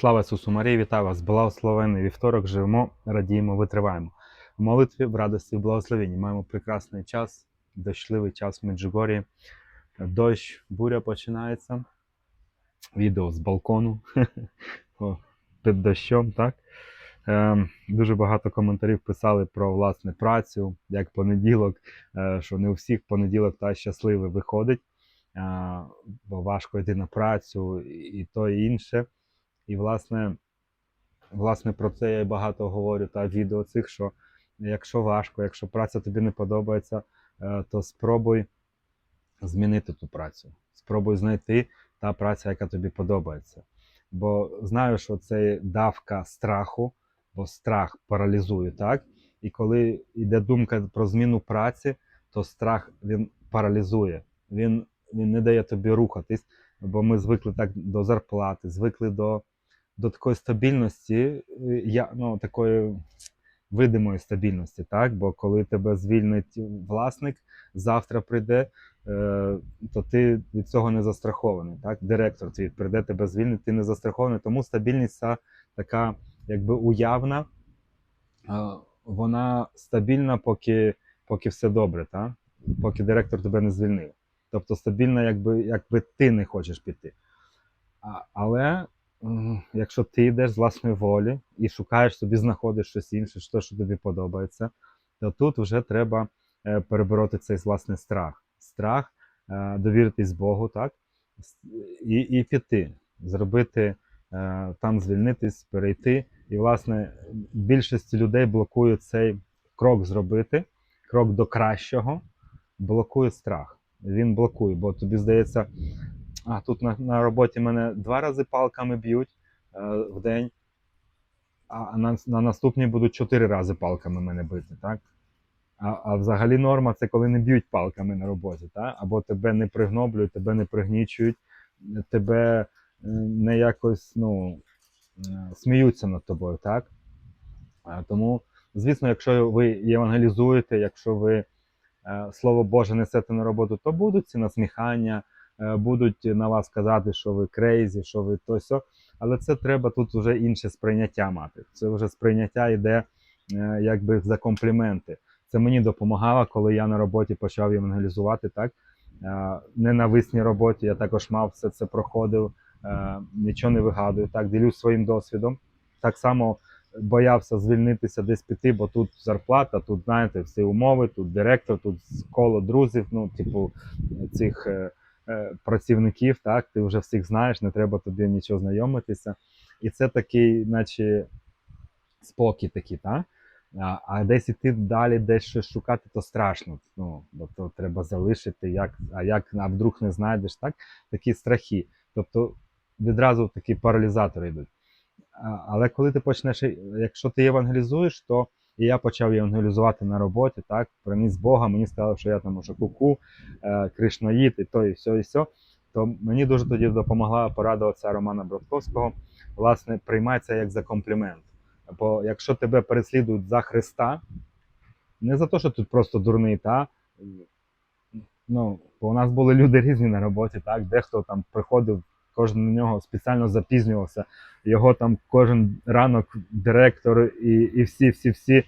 Слава Ісусу Марії, вітаю вас! Благословений вівторок, живемо, радіємо, витриваємо. В молитві, в радості, в благословенні. Маємо прекрасний час, дощливий час в Меджугорі. Дощ, буря починається. Відео з балкону під дощом, так? Е, дуже багато коментарів писали про власне працю, як понеділок, е, що не у всіх понеділок та щасливий виходить, е, бо важко йти на працю і то і інше. І, власне, власне, про це я й багато говорю та відео цих, що якщо важко, якщо праця тобі не подобається, е, то спробуй змінити ту працю. Спробуй знайти та праця, яка тобі подобається. Бо знаю, що це давка страху, бо страх паралізує, так? І коли йде думка про зміну праці, то страх він паралізує, він, він не дає тобі рухатись, бо ми звикли так до зарплати, звикли до, до такої стабільності, е, я, ну, такої видимої стабільності, так? Бо коли тебе звільнить власник, завтра прийде, е, то ти від цього не застрахований. Так? Директор твій прийде тебе звільнить, ти не застрахований. Тому стабільність ця така якби уявна, е, вона стабільна, поки, поки все добре, так? поки директор тебе не звільнив. Тобто стабільна, якби, якби ти не хочеш піти. А, але якщо ти йдеш з власної волі і шукаєш собі, знаходиш щось інше, що, що тобі подобається, то тут вже треба е, перебороти цей власний страх. Страх, е, довіритись Богу, так? І, і піти, зробити е, там, звільнитись, перейти. І, власне, більшість людей блокує цей крок зробити, крок до кращого, блокує страх. Він блокує, бо тобі здається, а тут на, на роботі мене два рази палками б'ють е, в день, а на, на наступній будуть чотири рази палками мене бити, так? А, а взагалі норма це коли не б'ють палками на роботі, так? або тебе не пригноблюють, тебе не пригнічують, тебе е, не якось ну, е, сміються над тобою, так? А, Тому, звісно, якщо ви євангелізуєте, якщо ви е, Слово Боже несете на роботу, то будуть ці насміхання, е, будуть на вас казати, що ви крейзі, що ви то сьо. Але це треба тут вже інше сприйняття мати. Це вже сприйняття йде е, якби за компліменти. Це мені допомагало, коли я на роботі почав євангелізувати. Так? Е, Ненависній роботі я також мав все це проходив, е, нічого не вигадую. Так, ділюсь своїм досвідом. Так само боявся звільнитися десь піти, бо тут зарплата, тут, знаєте, всі умови, тут директор, тут коло друзів, ну, типу, цих е, е, працівників, так, ти вже всіх знаєш, не треба тобі нічого знайомитися. І це такий, наче спокій такий, так? А, десь іти далі, десь щось шукати, то страшно. Ну, бо то треба залишити, як, а як а вдруг не знайдеш, так? Такі страхи. Тобто відразу такі паралізатори йдуть. Але коли ти почнеш, якщо ти євангелізуєш, то і я почав євангелізувати на роботі, так, приніс Бога, мені сказали, що я там уже куку, е, кришнаїд, і то, і все, і все. То мені дуже тоді допомогла порада отця Романа Бродковського. Власне, приймай це як за комплімент. Бо якщо тебе переслідують за Христа, не за те, що тут просто дурний, та ну, бо у нас були люди різні на роботі, так, дехто там приходив, кожен на нього спеціально запізнювався. Його там кожен ранок директор і, і всі, всі, всі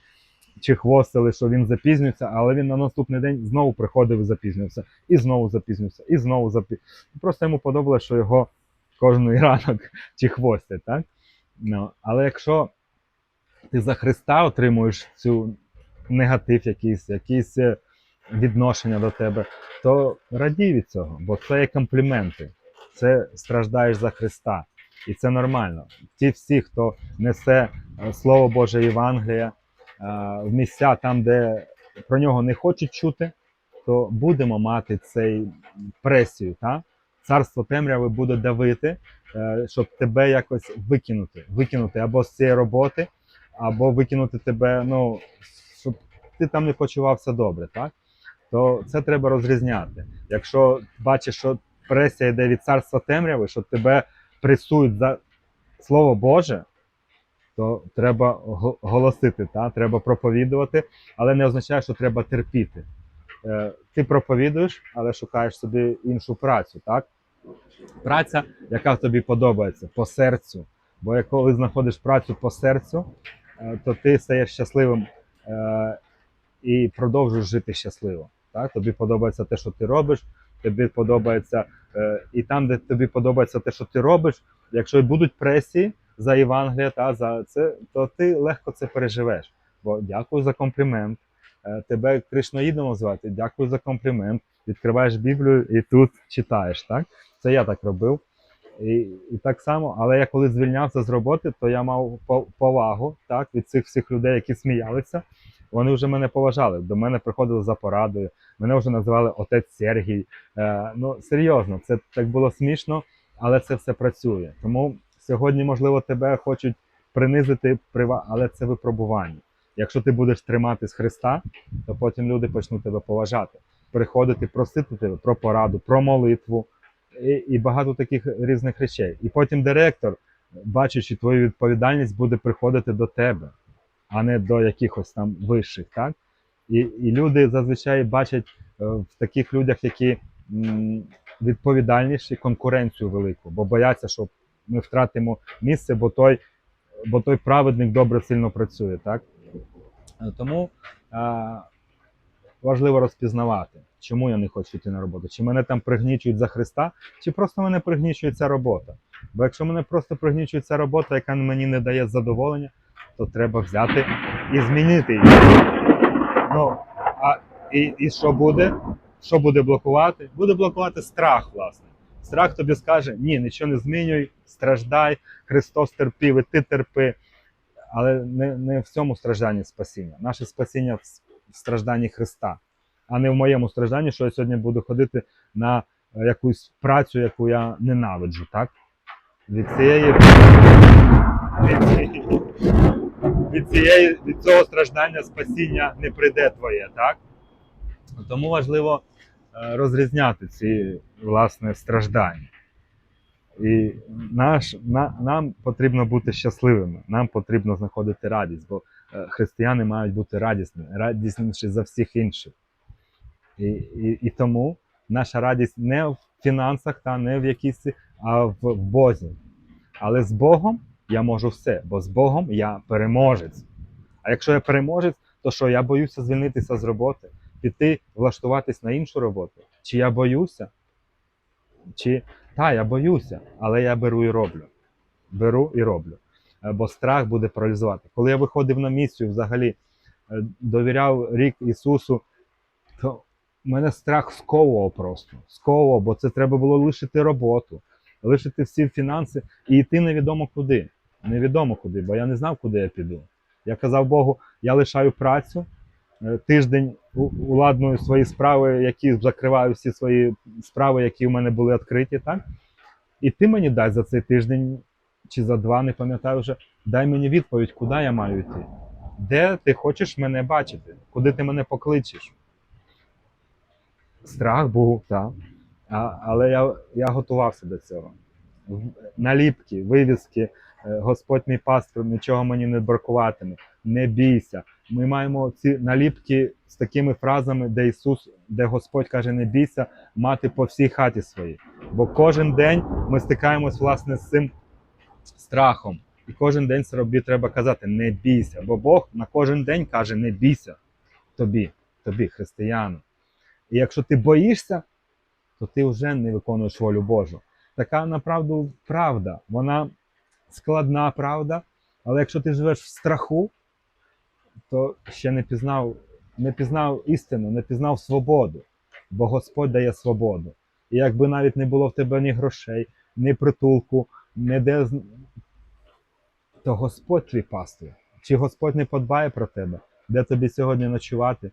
чехвостили, що він запізнюється, але він на наступний день знову приходив і запізнювався, і знову запізнювався, і знову запізнювався. Просто йому подобалося, що його кожен ранок чехвостять, так? Ну, але якщо ти за Христа отримуєш цю негатив, якийсь, якісь е, відношення до тебе, то радій від цього, бо це є компліменти. Це страждаєш за Христа. І це нормально. Ті всі, хто несе е, Слово Боже Євангелія е, в місця там, де про нього не хочуть чути, то будемо мати цей пресію. Та? Царство темряви буде давити, е, щоб тебе якось викинути. Викинути або з цієї роботи, або викинути тебе, ну, щоб ти там не почувався добре. Так? То це треба розрізняти. Якщо бачиш, що пресія йде від царства темряви, що тебе пресують за Слово Боже, то треба голосити, та? треба проповідувати, але не означає, що треба терпіти. Е, ти проповідуєш, але шукаєш собі іншу працю, так? Праця, яка тобі подобається по серцю, Бо як коли знаходиш працю по серцю, е, то ти стаєш щасливим е, і продовжуєш жити щасливо. Так? Тобі подобається те, що ти робиш, тобі подобається е, і там, де тобі подобається те, що ти робиш, якщо будуть пресії за Євангелія, та за це, то ти легко це переживеш. Бо дякую за комплімент. Е, Тебе Кришноїдом звати, дякую за комплімент. Відкриваєш Біблію і тут читаєш. Так? Це я так робив. І, і так само, але я коли звільнявся з роботи, то я мав по- повагу так, від цих всіх людей, які сміялися. Вони вже мене поважали. До мене приходили за порадою. Мене вже називали отець Сергій. Е, ну серйозно, це так було смішно, але це все працює. Тому сьогодні, можливо, тебе хочуть принизити, але це випробування. Якщо ти будеш триматись Христа, то потім люди почнуть тебе поважати, приходити, просити тебе про пораду, про молитву і, і багато таких різних речей. І потім директор, бачачи твою відповідальність, буде приходити до тебе, а не до якихось там вищих. Так? І, і люди зазвичай бачать е, в таких людях, які відповідальніші конкуренцію велику, бо бояться, що ми втратимо місце, бо той, бо той праведник добре сильно працює. Так? Е, Тому е, важливо розпізнавати, чому я не хочу йти на роботу. Чи мене там пригнічують за Христа, чи просто мене пригнічує ця робота. Бо якщо мене просто пригнічує ця робота, яка мені не дає задоволення, то треба взяти і змінити її. Ну, а і, і що буде? Що буде блокувати? Буде блокувати страх, власне. Страх тобі скаже: ні, нічого не змінюй, страждай, Христос терпів, і ти терпи. Але не, не в цьому стражданні спасіння. Наше спасіння в стражданні Христа, а не в моєму стражданні, що я сьогодні буду ходити на е, якусь працю, яку я ненавиджу, так? Від цієї від цієї, від, цієї, від цього страждання спасіння не прийде твоє, так? Тому важливо е, розрізняти ці власне страждання. І наш, на, нам потрібно бути щасливими, нам потрібно знаходити радість, бо е, християни мають бути радісними, радісніші за всіх інших. І, і, і тому наша радість не в фінансах, та не в якійсь, а в, в Бозі. Але з Богом я можу все, бо з Богом я переможець. А якщо я переможець, то що я боюся звільнитися з роботи, піти влаштуватись на іншу роботу? Чи я боюся? Чи та, я боюся, але я беру і роблю. Беру і роблю. Е, Бо страх буде паралізувати. Коли я виходив на місію, взагалі е, довіряв рік Ісусу, то мене страх сковував просто. Сковував, бо це треба було лишити роботу, лишити всі фінанси і йти невідомо куди. Невідомо куди, бо я не знав, куди я піду. Я казав Богу, я лишаю працю, е, тиждень уладную свої справи, які закриваю всі свої справи, які в мене були відкриті, так? І ти мені дай за цей тиждень чи за два, не пам'ятаю вже, дай мені відповідь, куди я маю йти. Де ти хочеш мене бачити? Куди ти мене покличеш? Страх був, так. А, але я, я готувався до цього. Наліпки, вивіски, Господь мій пастор, нічого мені не бракуватиме, не бійся. Ми маємо ці наліпки з такими фразами, де Ісус, де Господь каже, не бійся, мати по всій хаті своїй. Бо кожен день ми стикаємось власне з цим страхом. І кожен день собі треба казати, не бійся. Бо Бог на кожен день каже, не бійся тобі, тобі, християну. І якщо ти боїшся, то ти вже не виконуєш волю Божу. Така направду правда. Вона складна правда, але якщо ти живеш в страху, то ще не пізнав, не пізнав істину, не пізнав свободу, бо Господь дає свободу. І якби навіть не було в тебе ні грошей, ні притулку, ні де, то Господь твій пастир. Чи Господь не подбає про тебе? Де тобі сьогодні ночувати?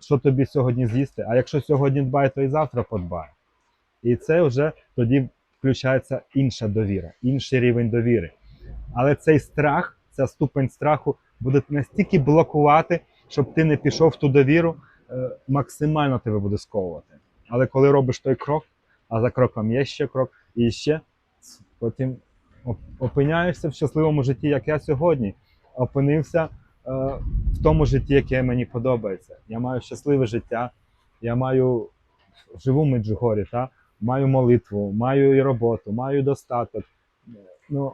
Що тобі сьогодні з'їсти? А якщо сьогодні дбає, то і завтра подбає. І це вже тоді включається інша довіра, інший рівень довіри. Але цей страх, ця ступень страху буде настільки блокувати, щоб ти не пішов в ту довіру, е, максимально тебе буде сковувати. Але коли робиш той крок, а за кроком є ще крок, і ще, потім опиняєшся в щасливому житті, як я сьогодні. Опинився е, в тому житті, яке мені подобається. Я маю щасливе життя, я маю живу в Меджугорі, та? маю молитву, маю і роботу, маю достаток. Ну,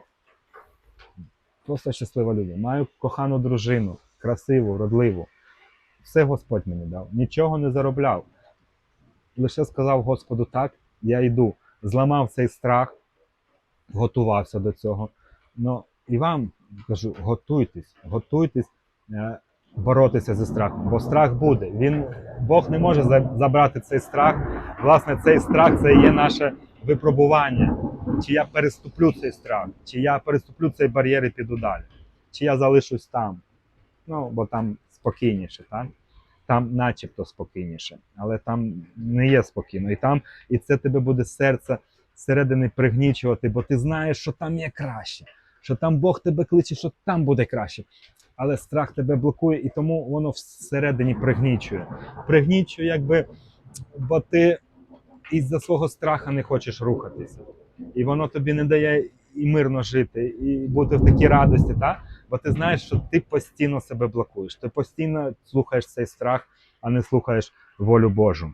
просто щаслива людина. Маю кохану дружину, красиву, вродливу. Все Господь мені дав. Нічого не заробляв. Лише сказав Господу так, я йду. Зламав цей страх, готувався до цього. Ну, і вам кажу, готуйтесь, готуйтесь е, боротися зі страхом, бо страх буде. Він, Бог не може забрати цей страх. Власне, цей страх це є наше випробування. Чи я переступлю цей страх, чи я переступлю цей бар'єр і піду далі, чи я залишусь там. Ну, бо там спокійніше, так? Там начебто спокійніше, але там не є спокійно. І там, і це тебе буде серце зсередини пригнічувати, бо ти знаєш, що там є краще, що там Бог тебе кличе, що там буде краще. Але страх тебе блокує, і тому воно всередині пригнічує. Пригнічує, якби, бо ти із-за свого страха не хочеш рухатися. І воно тобі не дає і мирно жити, і бути в такій радості, та? бо ти знаєш, що ти постійно себе блокуєш. Ти постійно слухаєш цей страх, а не слухаєш волю Божу.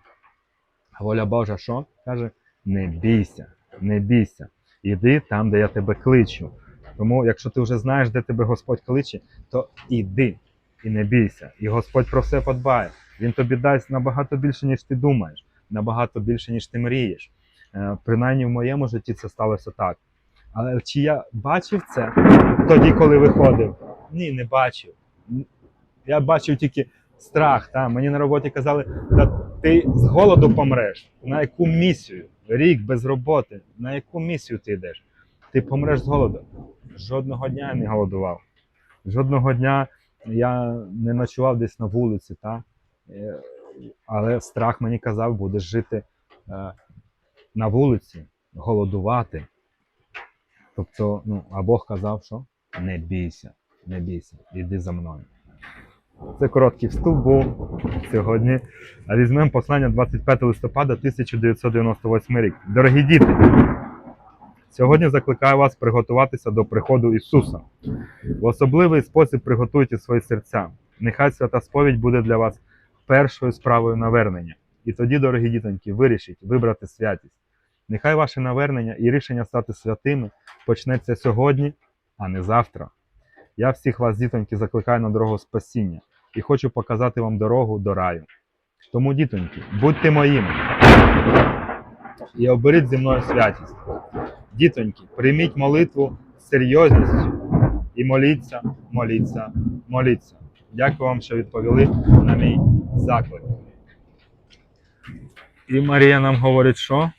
Воля Божа що? Каже: не бійся, не бійся. Іди там, де я тебе кличу. Тому, якщо ти вже знаєш, де тебе Господь кличе, то іди і не бійся. І Господь про все подбає. Він тобі дасть набагато більше, ніж ти думаєш, набагато більше, ніж ти мрієш. Е, Принаймні в моєму житті це сталося так. Але чи я бачив це тоді, коли виходив? Ні, не бачив. Я бачив тільки страх. Та? Мені на роботі казали, та ти з голоду помреш. На яку місію? Рік без роботи. На яку місію ти йдеш? Ти помреш з голоду. Жодного дня я не голодував. Жодного дня я не ночував десь на вулиці. Та? Але страх мені казав, будеш жити е, на вулиці, голодувати. Тобто, ну, а Бог казав, що не бійся, не бійся, іди за мною. Це короткий вступ був сьогодні. А візьмемо послання 25 листопада 1998 рік. Дорогі діти, сьогодні закликаю вас приготуватися до приходу Ісуса. В особливий спосіб приготуйте свої серця. Нехай свята сповідь буде для вас першою справою навернення. І тоді, дорогі дітоньки, вирішіть вибрати святість. Нехай ваше навернення і рішення стати святими почнеться сьогодні, а не завтра. Я всіх вас, дітоньки, закликаю на дорогу спасіння і хочу показати вам дорогу до раю. Тому, дітоньки, будьте моїми і оберіть зі мною святість. Дітоньки, прийміть молитву з серйозністю і моліться, моліться, моліться. Дякую вам, що відповіли на мій заклик. І Марія нам говорить, що?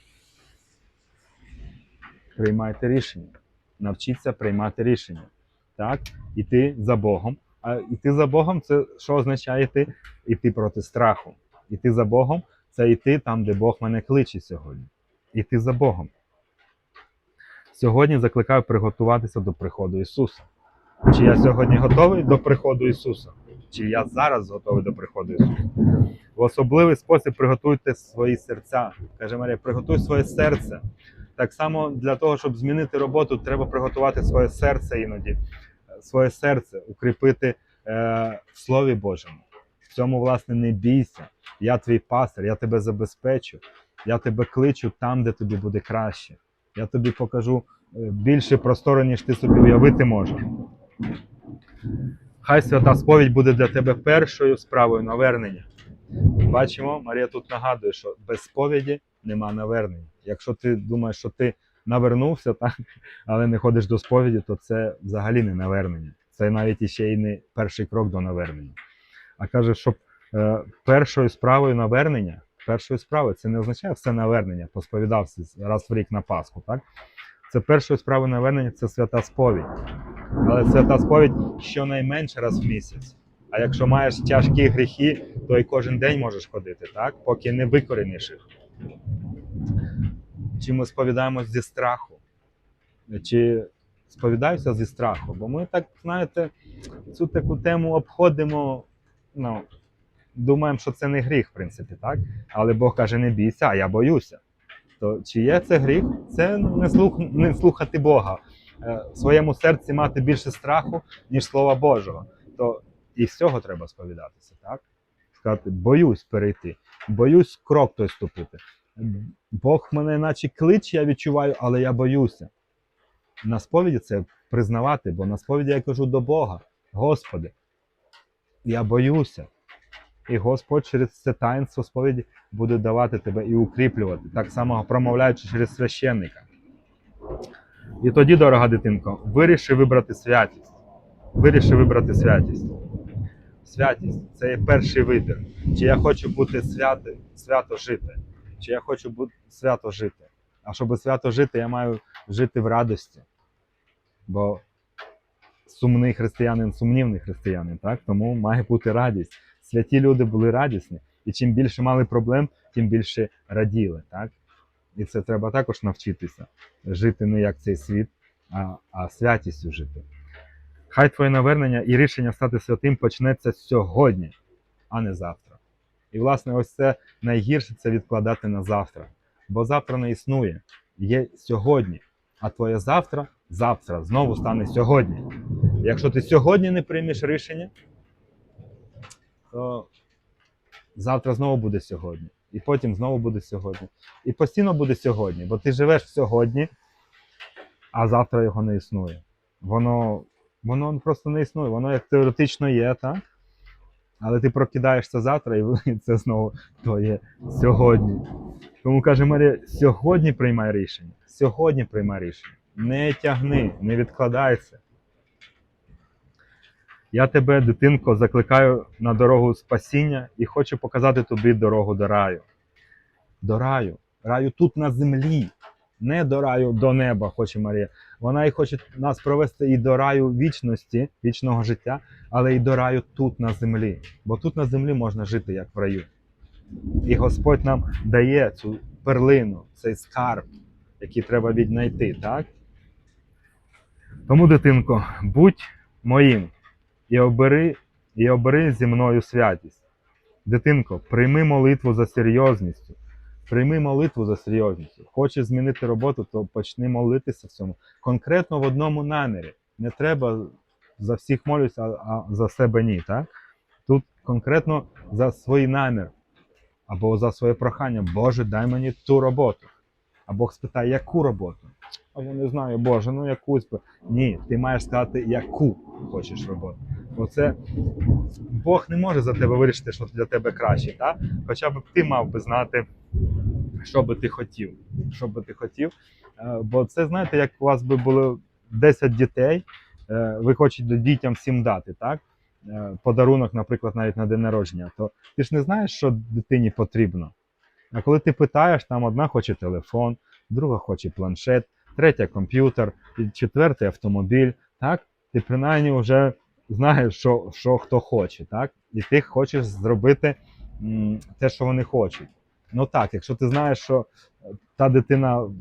Приймайте рішення. Навчіться приймати рішення. Так? Іти за Богом. А іти за Богом це що означає йти? Іти проти страху. Іти за Богом це йти там, де Бог мене кличе сьогодні. Іти за Богом. Сьогодні закликаю приготуватися до приходу Ісуса. Чи я сьогодні готовий до приходу Ісуса? Чи я зараз готовий до приходу Ісуса? В особливий спосіб приготуйте свої серця. Каже Марія, приготуй своє серце. Так само для того, щоб змінити роботу, треба приготувати своє серце іноді, е, своє серце, укріпити е, в Слові Божому. В цьому, власне, не бійся. Я твій пастир, я тебе забезпечу, я тебе кличу там, де тобі буде краще. Я тобі покажу е, більше простору, ніж ти собі уявити можеш. Хай свята сповідь буде для тебе першою справою навернення. Бачимо, Марія тут нагадує, що без сповіді нема навернення. Якщо ти думаєш, що ти навернувся, так, але не ходиш до сповіді, то це взагалі не навернення. Це навіть іще й не перший крок до навернення. А каже, щоб е, першою справою навернення, першою справою це не означає все навернення, посповідався раз в рік на Пасху. Так? Це першою справою навернення це свята сповідь. Але свята сповідь щонайменше раз в місяць. А якщо маєш тяжкі гріхи, то і кожен день можеш ходити, так? поки не викоріниш їх. Чи ми сповідаємось зі страху? Чи сповідаюся зі страху? Бо ми так, знаєте, цю таку тему обходимо, ну, думаємо, що це не гріх, в принципі, так? Але Бог каже, не бійся, а я боюся. То чи є це гріх? Це не слухати Бога. Е, В своєму серці мати більше страху, ніж Слова Божого. То і з цього треба сповідатися, так? Сказати, боюсь перейти, боюсь крок той ступити. Бог мене наче кличе, я відчуваю, але я боюся. На сповіді це признавати, бо на сповіді я кажу до Бога, Господи, я боюся. І Господь через це таїнство сповіді буде давати тебе і укріплювати, так само промовляючи через священника. І тоді, дорога дитинко, виріши вибрати святість. Виріши вибрати святість. Святість це є перший вибір. Чи я хочу бути святи, свято жити, чи я хочу бути свято жити. А щоб свято жити, я маю жити в радості. Бо сумний християнин, сумнівний християнин, так? тому має бути радість. Святі люди були радісні, і чим більше мали проблем, тим більше раділи. Так? І це треба також навчитися. Жити не як цей світ, а, а святістю жити. Хай твоє навернення і рішення стати святим почнеться сьогодні, а не завтра. І, власне, ось це найгірше це відкладати на завтра. Бо завтра не існує. Є сьогодні. А твоє завтра завтра знову стане сьогодні. Якщо ти сьогодні не приймеш рішення, то завтра знову буде сьогодні. І потім знову буде сьогодні. І постійно буде сьогодні, бо ти живеш сьогодні, а завтра його не існує. Воно, воно просто не існує, воно як теоретично є, так? Але ти прокидаєшся завтра, і це знову твоє сьогодні. Тому каже Марія, сьогодні приймай рішення. Сьогодні приймай рішення. Не тягни, не відкладайся. Я тебе, дитинко, закликаю на дорогу спасіння і хочу показати тобі дорогу до раю. До раю. Раю тут на землі, не до раю до неба, хоче Марія. Вона і хоче нас провести і до раю вічності, вічного життя, але і до раю тут на землі. Бо тут на землі можна жити як в раю. І Господь нам дає цю перлину, цей скарб, який треба віднайти, так? Тому, дитинко, будь моїм і обери, і обери зі мною святість. Дитинко, прийми молитву за серйозністю. Прийми молитву за серйозністю. Хочеш змінити роботу, то почни молитися в цьому. Конкретно в одному намірі. Не треба за всіх молюся, а а за себе ні. Так? Тут конкретно за свій намір або за своє прохання. Боже, дай мені ту роботу. А Бог спитає, яку роботу? О, я не знаю, Боже, ну якусь. Ні, ти маєш сказати, яку хочеш роботу. Бо це Бог не може за тебе вирішити, що для тебе краще. Так? Хоча б ти мав би знати, що би ти хотів. Що би ти хотів. Е, Бо це, знаєте, як у вас би було 10 дітей, е, ви хочете дітям всім дати, так? Е, Подарунок, наприклад, навіть на день народження, то ти ж не знаєш, що дитині потрібно. А коли ти питаєш, там одна хоче телефон, друга хоче планшет, третя комп'ютер, четвертий автомобіль, так? Ти принаймні вже знаєш, що, що хто хоче, так? І ти хочеш зробити те, що вони хочуть. Ну так, якщо ти знаєш, що е, та дитина в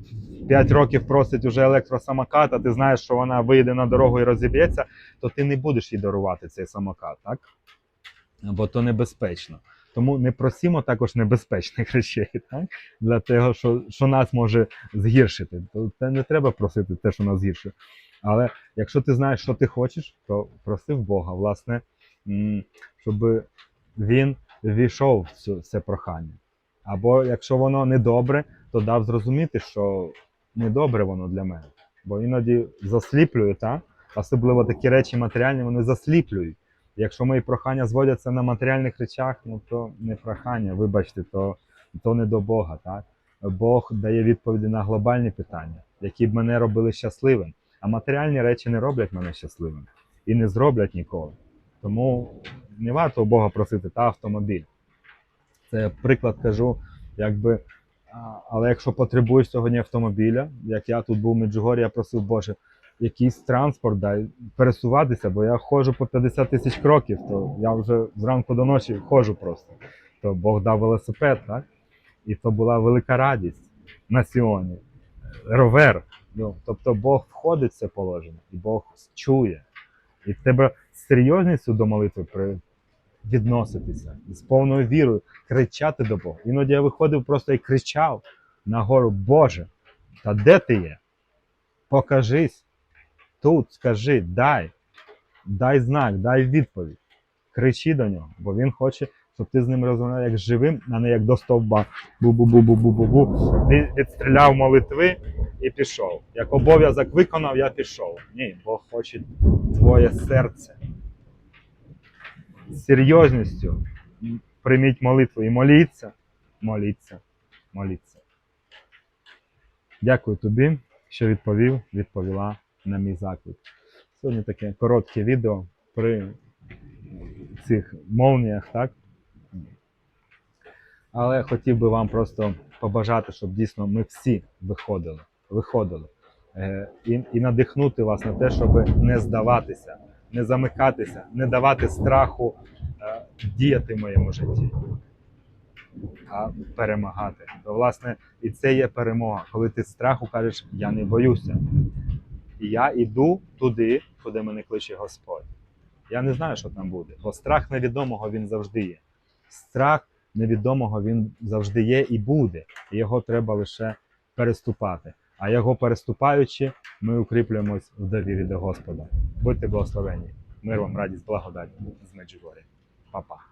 5 років просить уже електросамокат, а ти знаєш, що вона вийде на дорогу і розіб'ється, то ти не будеш їй дарувати цей самокат, так? Бо то небезпечно. Тому не просімо також небезпечних речей, так? Для того, що, що нас може згіршити. То це не треба просити те, що нас згіршує. Але якщо ти знаєш, що ти хочеш, то проси в Бога, власне, щоб він війшов в це прохання. Або якщо воно недобре, то дав зрозуміти, що недобре воно для мене. Бо іноді засліплює, так? особливо такі речі матеріальні, вони засліплюють. Якщо мої прохання зводяться на матеріальних речах, ну то не прохання, вибачте, то, то не до Бога. Так? Бог дає відповіді на глобальні питання, які б мене робили щасливим. А матеріальні речі не роблять мене щасливим і не зроблять ніколи. Тому не варто у Бога просити та автомобіль. Це приклад кажу, якби. Але якщо потребуєш сьогодні автомобіля, як я тут був в Меджугорі, я просив Боже, якийсь транспорт дай пересуватися, бо я ходжу по 50 тисяч кроків, то я вже зранку до ночі ходжу просто. То Бог дав велосипед, так? І то була велика радість на Сіоні. Ровер. Ну, тобто Бог входить в це положення, і Бог чує. І треба з серйозністю до молитви при... відноситися, з повною вірою, кричати до Бога. Іноді я виходив просто і кричав на гору, Боже, та де ти є? Покажись. Тут скажи, дай, дай знак, дай відповідь. Кричи до нього, бо він хоче щоб ти з ним розмовляв як живим, а не як до стовба. Бу-бу-бу-бу-бу-бу-бу. Ти відстріляв молитви і пішов. Як обов'язок виконав, я пішов. Ні, Бог хоче твоє серце. З серйозністю прийміть молитву і моліться, моліться, моліться. Дякую тобі, що відповів, відповіла на мій заклик. Сьогодні таке коротке відео при цих молніях, так? Але хотів би вам просто побажати, щоб дійсно ми всі виходили, виходили. Е, і, і надихнути вас на те, щоб не здаватися, не замикатися, не давати страху е, діяти в моєму житті, а перемагати. То, власне, і це є перемога, коли ти страху кажеш, я не боюся. І я йду туди, куди мене кличе Господь. Я не знаю, що там буде, бо страх невідомого він завжди є. Страх невідомого він завжди є і буде. Його треба лише переступати. А його переступаючи, ми укріплюємось в довірі до Господа. Будьте благословені. Мир вам, радість, благодать з Меджугорі. Па-па.